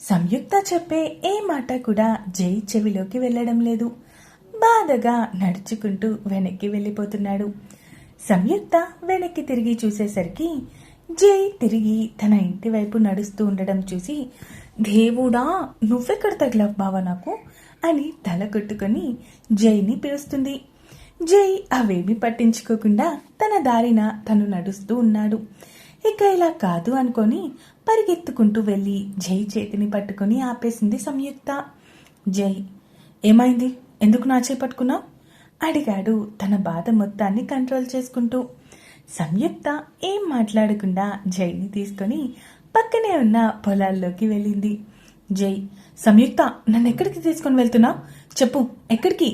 సంయుక్త చెప్పే ఏ మాట కూడా జై చెవిలోకి వెళ్ళడం లేదు. బాధగా నడుచుకుంటూ వెనక్కి వెళ్ళిపోతున్నాడు. సంయుక్త వెనక్కి తిరిగి చూసేసరికి జై తిరిగి తన ఇంటి వైపు నడుస్తూ ఉండడం చూసి దేవుడా నువ్వెక్కడ తగిలావు బావా నాకు? అని తల కొట్టుకొని జైని పిలుస్తుంది. జై అవేమీ పట్టించుకోకుండా తన దారిన తను నడుస్తూ ఉన్నాడు. ఇక ఇలా కాదు అనుకొని పరిగెత్తుకుంటూ వెళ్ళి జై చేతిని పట్టుకొని ఆపేసింది సంయుక్త. జై ఏమైంది? ఎందుకు నా చేపట్టుకున్నావు అడిగాడు తన బాధ మొత్తాన్ని కంట్రోల్ చేసుకుంటూ. సంయుక్త ఏం మాట్లాడకుండా జైని తీసుకొని పక్కనే ఉన్న పొలాల్లోకి వెళ్ళింది. జై సంయుక్త నన్ను ఎక్కడికి తీసుకొని వెళ్తున్నావు? చెప్పు ఎక్కడికి?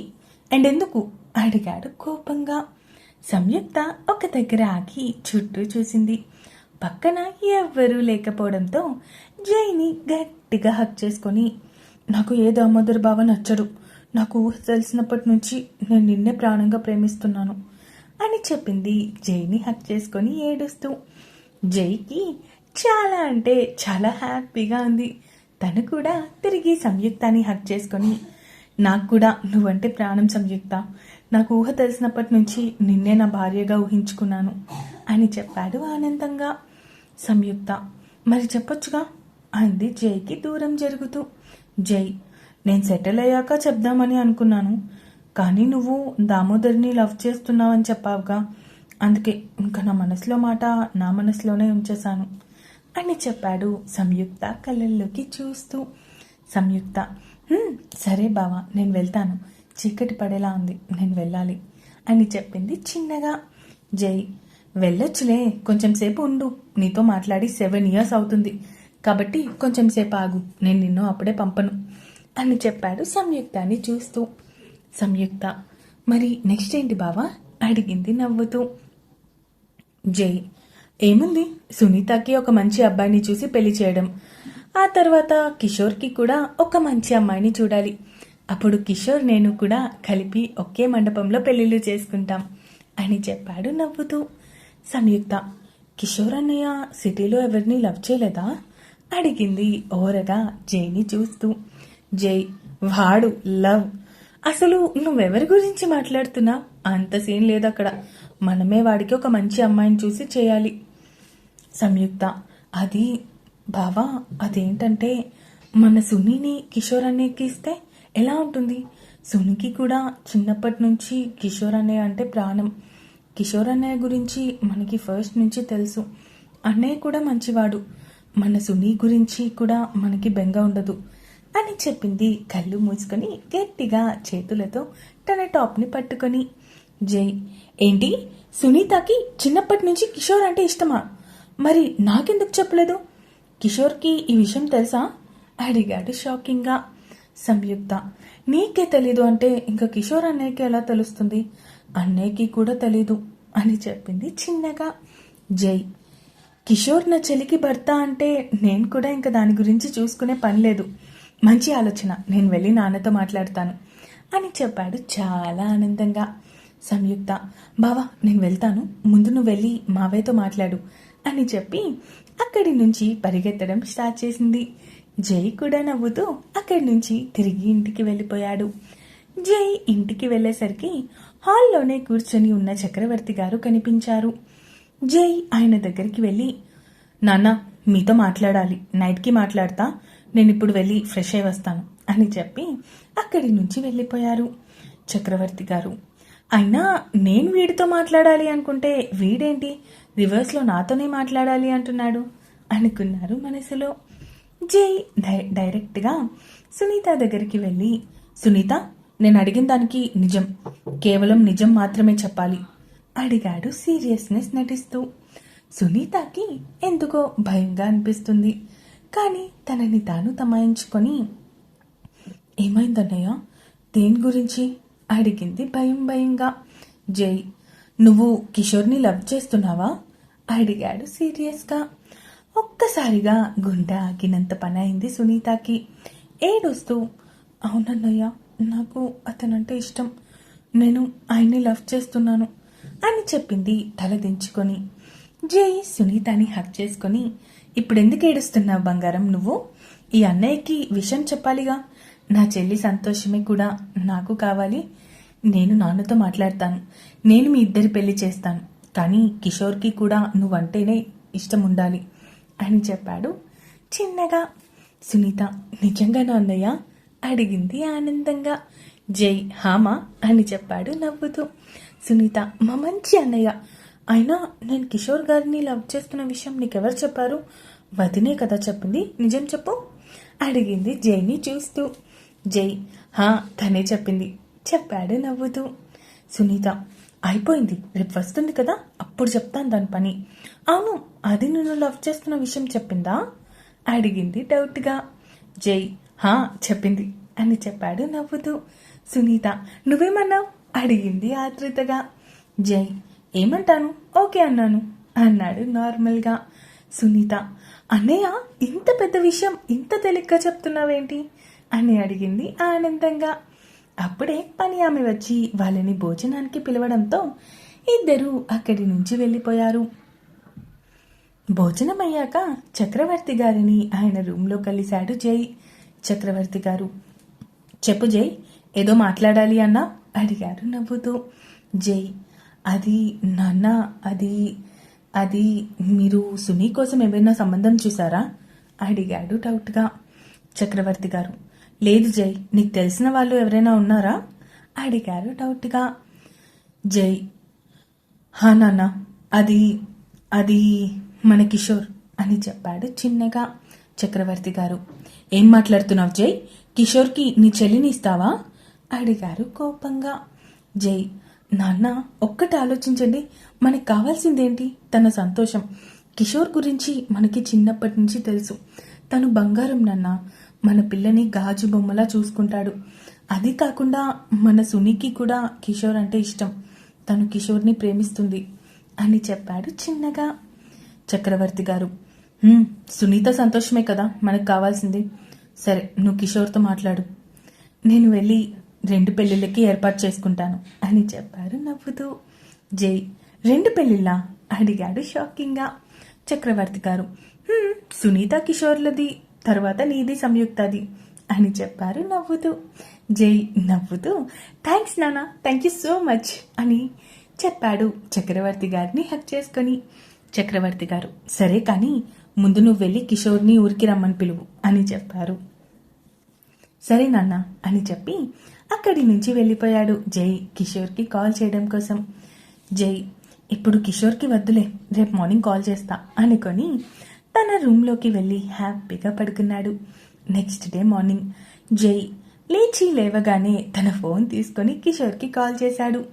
అండ్ ఎందుకు? అడిగాడు కోపంగా. సంయుక్త ఒక దగ్గర ఆగి చుట్టూ చూసింది. పక్కన ఎవ్వరూ లేకపోవడంతో జైని గట్టిగా హక్ చేసుకొని నాకు ఏ దామోదర్ బావ నచ్చడు. నాకు ఊహ తెలిసినప్పటి నుంచి నేను నిన్నే ప్రాణంగా ప్రేమిస్తున్నాను అని చెప్పింది జైని హక్ చేసుకొని ఏడుస్తూ. జైకి చాలా అంటే చాలా హ్యాపీగా ఉంది. తను కూడా తిరిగి సంయుక్తాన్ని హక్ చేసుకొని నాకు కూడా నువ్వంటే ప్రాణం సంయుక్త. నాకు ఊహ తెలిసినప్పటి నుంచి నిన్నే నా భార్యగా ఊహించుకున్నాను. అని చెప్పాడు ఆనందంగా. సంయుక్త మరి చెప్పొచ్చుగా? అంది జైకి దూరం జరుగుతూ. జై నేను సెటిల్ అయ్యాక చెప్దామని అనుకున్నాను. కానీ నువ్వు దామోదర్ని లవ్ చేస్తున్నావని చెప్పావుగా. అందుకే ఇంకా నా మనసులో మాట నా మనసులోనే ఉంచేశాను అని చెప్పాడు సంయుక్త కళ్ళల్లోకి చూస్తూ. సంయుక్త సరే బావా నేను వెళ్తాను. చీకటి పడేలా ఉంది నేను వెళ్ళాలి అని చెప్పింది చిన్నగా. జై వెళ్ళొచ్చులే కొంచెం సేపు ఉండు. నీతో మాట్లాడి సెవెన్ ఇయర్స్ అవుతుంది. కాబట్టి కొంచెం సేపు ఆగు. నేను నిన్ను అప్పుడే పంపను. అని చెప్పాడు సంయుక్తాన్ని చూస్తూ. సంయుక్త మరి నెక్స్ట్ ఏంటి బావా? అడిగింది నవ్వుతూ. జై. ఏముంది? సునీతకి ఒక మంచి అబ్బాయిని చూసి పెళ్ళి చేయడం. ఆ తర్వాత కిషోర్కి కూడా ఒక మంచి అమ్మాయిని చూడాలి. అప్పుడు కిషోర్ నేను కూడా కలిపి ఒకే మండపంలో పెళ్ళిళ్ళు చేసుకుంటాం అని చెప్పాడు నవ్వుతూ. సంయుక్త. కిషోర్ అన్నయ్య సిటీలో ఎవరిని లవ్ చేయలేదా? అడిగింది ఓరగా జైని చూస్తూ. జై వాడు లవ్. అసలు నువ్వెవరి గురించి మాట్లాడుతున్నావు అంత సీన్ లేదు అక్కడ మనమే వాడికి ఒక మంచి అమ్మాయిని చూసి చేయాలి. సంయుక్త. అది బావా అదేంటంటే మన సునీని కిషోర్ అన్నయ్యకి ఇస్తే ఎలా ఉంటుంది? సునికి కూడా చిన్నప్పటి నుంచి కిషోర్ అన్నయ్య అంటే ప్రాణం. కిషోర్ అన్నయ్య గురించి మనకి ఫస్ట్ నుంచి తెలుసు. అన్నయ్య కూడా మంచివాడు. మన సునీ గురించి కూడా మనకి బెంగ ఉండదు. అని చెప్పింది కళ్ళు మూసుకొని గట్టిగా చేతులతో తన టాప్ని పట్టుకొని జై ఏంటి? సునీతకి చిన్నప్పటి నుంచి కిషోర్ అంటే ఇష్టమా? మరి నాకెందుకు చెప్పలేదు? కిషోర్కి ఈ విషయం తెలుసా? అడిగాడు షాకింగ్గా. సంయుక్త నీకే తెలీదు అంటే ఇంకా కిషోర్ అన్నయ్యకి ఎలా తెలుస్తుంది? అన్నయ్యకి కూడా తెలీదు అని చెప్పింది చిన్నగా. జై. కిషోర్ నా చెలికి భర్త అంటే నేను కూడా ఇంకా దాని గురించి చూసుకునే పని లేదు. మంచి ఆలోచన. నేను వెళ్ళి నాన్నతో మాట్లాడతాను అని చెప్పాడు చాలా ఆనందంగా. సంయుక్త. బావా నేను వెళ్తాను. ముందు నువ్వు వెళ్ళి మావయ్యతో మాట్లాడు అని చెప్పి అక్కడి నుంచి పరిగెత్తడం స్టార్ట్ చేసింది. జై కూడా నవ్వుతూ అక్కడి నుంచి తిరిగి ఇంటికి వెళ్ళిపోయాడు. జై ఇంటికి వెళ్ళేసరికి హాల్లోనే కూర్చొని ఉన్న చక్రవర్తి గారు కనిపించారు. జై ఆయన దగ్గరికి వెళ్ళి నాన్న మీతో మాట్లాడాలి. నైట్కి మాట్లాడతా. నేను ఇప్పుడు వెళ్ళి ఫ్రెష్ అయి వస్తాను అని చెప్పి అక్కడి నుంచి వెళ్ళిపోయారు చక్రవర్తి గారు. అయినా నేను వీడితో మాట్లాడాలి అనుకుంటే వీడేంటి? రివర్స్లో నాతోనే మాట్లాడాలి అంటున్నాడు అనుకున్నారు మనసులో. జై డై- డైరెక్ట్గా సునీత దగ్గరికి వెళ్ళి సునీత నేను అడిగిన దానికి నిజం. కేవలం నిజం మాత్రమే చెప్పాలి. అడిగాడు సీరియస్నెస్ నటిస్తూ. సునీతకి ఎందుకో భయంగా అనిపిస్తుంది. కానీ తనని తాను తమాయించుకొని ఏమైందన్నయ్య? దేని గురించి? అడిగింది భయం భయంగా. జై నువ్వు కిషోర్ని లవ్ చేస్తున్నావా? అడిగాడు సీరియస్గా. ఒక్కసారిగా గుండె ఆగినంత పని అయింది సునీతకి. ఏడుస్తూ అవునన్నయ్య నాకు అతనంటే ఇష్టం. నేను ఆయన్ని లవ్ చేస్తున్నాను అని చెప్పింది తల దించుకొని. జై సునీతని హక్ చేసుకొని ఇప్పుడెందుకు ఏడుస్తున్నావు బంగారం నువ్వు? ఈ అన్నయ్యకి విషయం చెప్పాలిగా. నా చెల్లి సంతోషమే కూడా నాకు కావాలి. నేను నాన్నతో మాట్లాడతాను. నేను మీ ఇద్దరి పెళ్ళి చేస్తాను. కానీ కిషోర్కి కూడా నువ్వంటేనే ఇష్టం ఉండాలి అని చెప్పాడు చిన్నగా సునీత. నిజంగా అన్నయ్య? అడిగింది ఆనందంగా. జై హామా అని చెప్పాడు నవ్వుతూ. సునీత మా మంచి అన్నయ్య. అయినా నేను కిషోర్ గారిని లవ్ చేస్తున్న విషయం నీకెవరు చెప్పారు? వదినే కదా చెప్పింది. నిజం చెప్పు. అడిగింది జైని చూస్తూ. జై హా తనే చెప్పింది. చెప్పాడు నవ్వుతూ. సునీత అయిపోయింది. రేపు వస్తుంది కదా. అప్పుడు చెప్తాను దాని పని. అవును అది నిన్ను లవ్ చేస్తున్న విషయం చెప్పిందా? అడిగింది డౌట్గా. జై హా చెప్పింది. అని చెప్పాడు నవ్వుతూ. సునీత నువ్వేమన్నావు? అడిగింది ఆతృతగా జై ఏమంటాను? ఓకే అన్నాను అన్నాడు నార్మల్గా. సునీత అన్నయ్య ఇంత పెద్ద విషయం ఇంత తేలిగ్గా చెప్తున్నావేంటి? అని అడిగింది ఆనందంగా. అప్పుడే పని ఆమె వచ్చి వాళ్ళని భోజనానికి పిలవడంతో ఇద్దరూ అక్కడి నుంచి వెళ్ళిపోయారు. భోజనం అయ్యాక చక్రవర్తి గారిని ఆయన రూమ్లో కలిశాడు జై. చక్రవర్తి గారు. చెప్పు జై ఏదో మాట్లాడాలి అన్నా? అడిగారు నవ్వుతూ. జై అది నాన్న అది అది మీరు సునీ కోసం ఏమైనా సంబంధం చూసారా అడిగాడు డౌట్గా. చక్రవర్తి గారు లేదు జై నీకు తెలిసిన వాళ్ళు ఎవరైనా ఉన్నారా? అడిగారు డౌట్గా. జై హా నాన్న అది అది మన కిషోర్ అని చెప్పాడు చిన్నగా చక్రవర్తి గారు. ఏం మాట్లాడుతున్నావు జై? కిషోర్కి నీ చెల్లిని ఇస్తావా? అడిగారు కోపంగా. జై నాన్న ఒక్కటి ఆలోచించండి. మనకి కావాల్సిందేంటి? తన సంతోషం. కిషోర్ గురించి మనకి చిన్నప్పటి నుంచి తెలుసు. తను బంగారం నాన్న. మన పిల్లని గాజు బొమ్మలా చూసుకుంటాడు. అది కాకుండా మన సునీకి కూడా కిషోర్ అంటే ఇష్టం. తను కిషోర్ని ప్రేమిస్తుంది అని చెప్పాడు చిన్నగా. చక్రవర్తి గారు సునీత సంతోషమే కదా మనకు కావాల్సింది. సరే నువ్వు కిషోర్తో మాట్లాడు. నేను వెళ్ళి రెండు పెళ్ళిళ్ళకి ఏర్పాటు చేసుకుంటాను అని చెప్పారు నవ్వుతూ. జై రెండు పెళ్ళిళ్ళా? అడిగాడు షాకింగ్గా. చక్రవర్తి గారు సునీత కిషోర్లది తర్వాత నీది సంయుక్తది అని చెప్పారు నవ్వుతూ. జై నవ్వుతూ థ్యాంక్స్ నానా థ్యాంక్ యూ సో మచ్ అని చెప్పాడు చక్రవర్తి గారిని హక్ చేసుకొని. చక్రవర్తి గారు సరే కానీ ముందు నువ్వు వెళ్ళి కిషోర్ని ఊరికి రమ్మని పిలువు అని చెప్పారు. సరే నాన్న అని చెప్పి అక్కడి నుంచి వెళ్ళిపోయాడు జై కిషోర్కి కాల్ చేయడం కోసం. జై ఇప్పుడు కిషోర్కి వద్దులే రేపు మార్నింగ్ కాల్ చేస్తా అనుకొని తన రూమ్లోకి వెళ్ళి హ్యాపీగా పడుకున్నాడు. నెక్స్ట్ డే మార్నింగ్ జై లేచి లేవగానే తన ఫోన్ తీసుకొని కిషోర్కి కాల్ చేశాడు.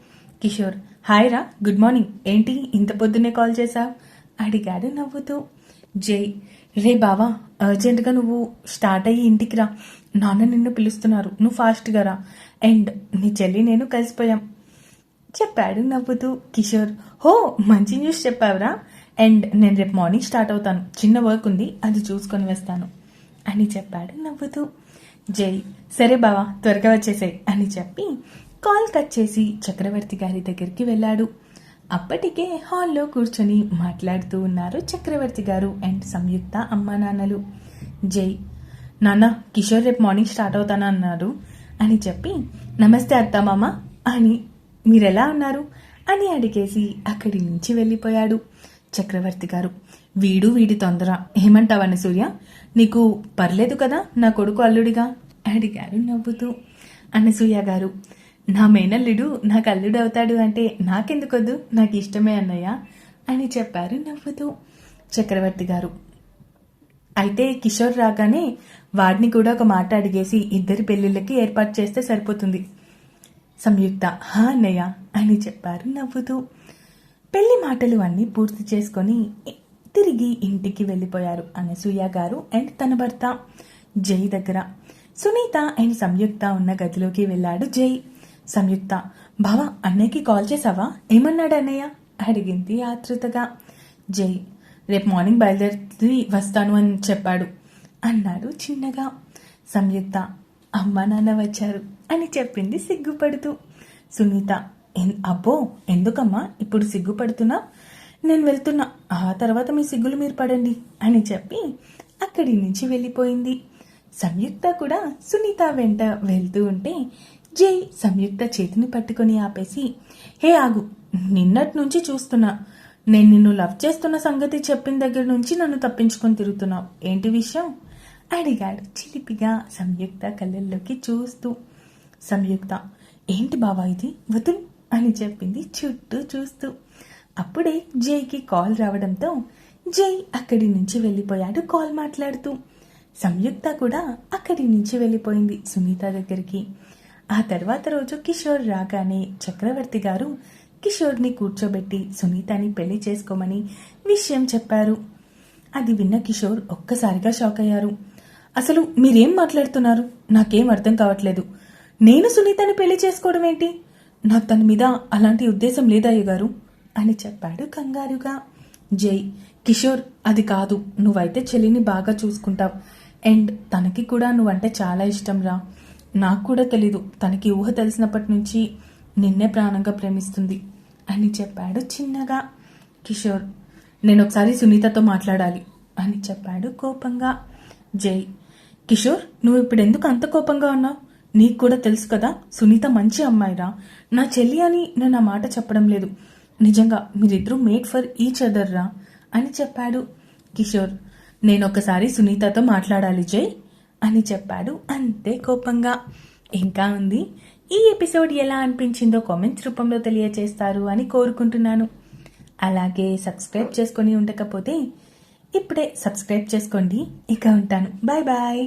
కిషోర్ హాయ్ రా గుడ్ మార్నింగ్ ఏంటి ఇంత పొద్దున్నే కాల్ చేశావు? అడిగాడు నవ్వుతూ. జై. రే బావా అర్జెంటుగా నువ్వు స్టార్ట్ అయ్యి ఇంటికి రా. నాన్న నిన్ను పిలుస్తున్నారు. నువ్వు ఫాస్ట్గా రా. అండ్ నీ చెల్లి నేను కలిసిపోయాం. చెప్పాడు నవ్వుతూ కిషోర్. హో మంచి న్యూస్ చెప్పావురా. అండ్ నేను రేపు మార్నింగ్ స్టార్ట్ అవుతాను. చిన్న వర్క్ ఉంది అది చూసుకొని వస్తాను అని చెప్పాడు నవ్వుతూ. జై. సరే బావా త్వరగా వచ్చేసాయి అని చెప్పి కాల్ కట్ చేసి చక్రవర్తి గారి దగ్గరికి వెళ్ళాడు. అప్పటికే హాల్లో కూర్చొని మాట్లాడుతూ ఉన్నారు చక్రవర్తి గారు అండ్ సంయుక్త అమ్మా నాన్నలు. జై. నాన్న కిషోర్ రేపు మార్నింగ్ స్టార్ట్ అవుతానా అన్నారు అని చెప్పి నమస్తే అత్తమామ అని మీరెలా ఉన్నారు? అని అడిగేసి అక్కడి నుంచి వెళ్ళిపోయాడు చక్రవర్తి గారు. వీడు వీడి తొందర. ఏమంటావని సూర్య నీకు పర్లేదు కదా నా కొడుకు అల్లుడిగా? అడిగారు నవ్వుతూ అనసూయ గారు. నా మేనల్లుడు నాకు అల్లుడు అవుతాడు అంటే నాకెందుకొద్దు? నాకు ఇష్టమే అన్నయ్య అని చెప్పారు నవ్వుతూ చక్రవర్తి గారు. అయితే కిషోర్ రాగానే వాడిని కూడా ఒక మాట అడిగేసి ఇద్దరి పెళ్ళిళ్ళకి ఏర్పాటు చేస్తే సరిపోతుంది. సంయుక్త హా అన్నయ్య అని చెప్పారు నవ్వుతూ. పెళ్ళి మాటలు అన్నీ పూర్తి చేసుకొని తిరిగి ఇంటికి వెళ్ళిపోయారు అనసూయ గారు అండ్ తన భర్త జై దగ్గర. సునీత అండ్ సంయుక్త ఉన్న గదిలోకి వెళ్ళాడు జై. సంయుక్త. బావా అన్నయ్యకి కాల్ చేసావా ఏమన్నాడు అన్నయ్య? అడిగింది ఆతృతగా జై రేపు మార్నింగ్ బయలుదేరి వస్తాను అని చెప్పాడు అన్నాడు చిన్నగా. సంయుక్త అమ్మ నాన్న వచ్చారు అని చెప్పింది సిగ్గుపడుతూ. సునీత "ఎన్- అబ్బో ఎందుకమ్మా ఇప్పుడు సిగ్గుపడుతున్నా? నేను వెళ్తున్నా ఆ తర్వాత మీ సిగ్గులు మీరు పడండి అని చెప్పి అక్కడి నుంచి వెళ్ళిపోయింది. సంయుక్త కూడా సునీత వెంట వెళ్తూ ఉంటే జై సంయుక్త చేతిని పట్టుకొని ఆపేసి హే ఆగు నిన్నటి నుంచి చూస్తున్నా. నేను నిన్ను లవ్ చేస్తున్న సంగతి చెప్పిన దగ్గర నుంచి నన్ను తప్పించుకొని తిరుగుతున్నావు. ఏంటి విషయం? అడిగాడు చిలిపిగా సంయుక్త కళ్ళల్లోకి చూస్తూ. సంయుక్త ఏంటి బావా ఇది? వదులు అని చెప్పింది చుట్టూ చూస్తూ. అప్పుడే జైకి కాల్ రావడంతో జై అక్కడి నుంచి వెళ్ళిపోయాడు కాల్ మాట్లాడుతూ. సంయుక్త కూడా అక్కడి నుంచి వెళ్ళిపోయింది సునీత దగ్గరికి. ఆ తర్వాత రోజు కిషోర్ రాగానే చక్రవర్తి గారు కిషోర్ని కూర్చోబెట్టి సునీతని పెళ్ళి చేసుకోమని విషయం చెప్పారు. అది విన్న కిషోర్ ఒక్కసారిగా షాక్ అయ్యారు. అసలు మీరేం మాట్లాడుతున్నారు? నాకేం అర్థం కావట్లేదు. నేను సునీతని పెళ్ళి చేసుకోవడం ఏంటి? నాకు తన మీద అలాంటి ఉద్దేశం లేదయ్య గారు అని చెప్పాడు కంగారుగా. జై కిషోర్ అది కాదు. నువ్వైతే చెల్లిని బాగా చూసుకుంటావు. అండ్ తనకి కూడా నువ్వంటే చాలా ఇష్టం రా. నాకు కూడా తెలీదు. తనకి ఊహ తెలిసినప్పటి నుంచి నిన్నే ప్రాణంగా ప్రేమిస్తుంది అని చెప్పాడు చిన్నగా. కిషోర్ నేను ఒకసారి సునీతతో మాట్లాడాలి అని చెప్పాడు కోపంగా. జై కిషోర్ నువ్వు ఇప్పుడు ఎందుకు అంత కోపంగా ఉన్నావు? నీకు కూడా తెలుసు కదా సునీత మంచి అమ్మాయిరా. నా చెల్లి అని నేను ఆ మాట చెప్పడం లేదు. నిజంగా మీరిద్దరూ మేడ్ ఫర్ ఈచ్ అదర్ రా అని చెప్పాడు కిషోర్. నేను ఒకసారి సునీతతో మాట్లాడాలి జై. అని చెప్పాడు. అంతే కోపంగా. ఇంకా ఉంది. ఈ ఎపిసోడ్ ఎలా అనిపించిందో కామెంట్స్ రూపంలో తెలియజేస్తారు అని కోరుకుంటున్నాను. అలాగే సబ్స్క్రైబ్ చేసుకొని ఉండకపోతే ఇప్పుడే సబ్స్క్రైబ్ చేసుకోండి. ఇక ఉంటాను. Bye bye.